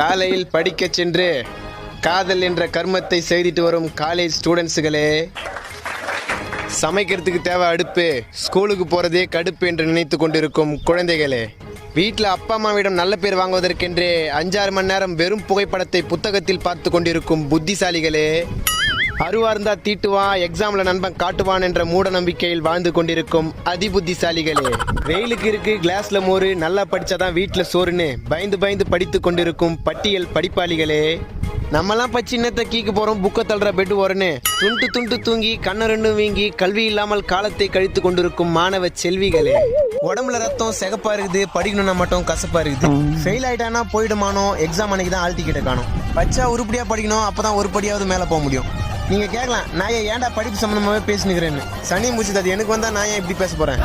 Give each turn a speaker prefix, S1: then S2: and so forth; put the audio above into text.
S1: காலையில் படிக்கச் சென்று காதல் என்ற கர்மத்தை செய்துட்டு வரும் காலேஜ் ஸ்டூடெண்ட்ஸுகளே சமைக்கிறதுக்கு தேவை அடுப்பு ஸ்கூலுக்கு போகிறதே கடுப்பு என்று நினைத்து கொண்டிருக்கும் குழந்தைகளே. வீட்டில் அப்பா அம்மாவிடம் நல்ல பேர் வாங்குவதற்கென்றே அஞ்சாறு மணி நேரம் வெறும் புகைப்படத்தை புத்தகத்தில் பார்த்து கொண்டிருக்கும் புத்திசாலிகளே அருவார்ந்தா தீட்டுவான் எக்ஸாம்ல நண்பன் காட்டுவான் என்ற மூட நம்பிக்கையில் வாழ்ந்து கொண்டிருக்கும் அதிபுத்திசாலிகளே. வெயிலுக்கு இருக்கு கிளாஸ்ல மோறு நல்லா படிச்சாதான் வீட்டுல சோறுன்னு பயந்து பயந்து படித்து கொண்டிருக்கும் பட்டியல் படிப்பாளிகளே. நம்மலாம் பச்சை இன்னத்தை கீக்கு போறோம் புக்க தள்ளுற பெட்டு ஓரன்னு. துண்டு துண்டு தூங்கி கண்ண வீங்கி கல்வி இல்லாமல் காலத்தை கழித்து கொண்டிருக்கும் மாணவ செல்விகளே. உடம்புல ரத்தம் செகப்பா இருக்குது படிக்கணும்னா மட்டும் கசப்பா இருக்குது. ஃபெயில் ஆயிட்டானா போயிடுமானோ எக்ஸாம் அன்னைக்கு தான் ஆழ்த்திக்கிட்ட காணும். பச்சா உருப்படியா படிக்கணும் அப்பதான் ஒரு படியாவது மேல போக முடியும். நீங்க கேட்கலாம் நான் ஏன் ஏன்டா படிப்பு சம்பந்தமாவே பேசினுக்கிறேன்னு? சனி முடிச்சது அது எனக்கு வந்தா நான் ஏன் இப்படி பேச போறேன்?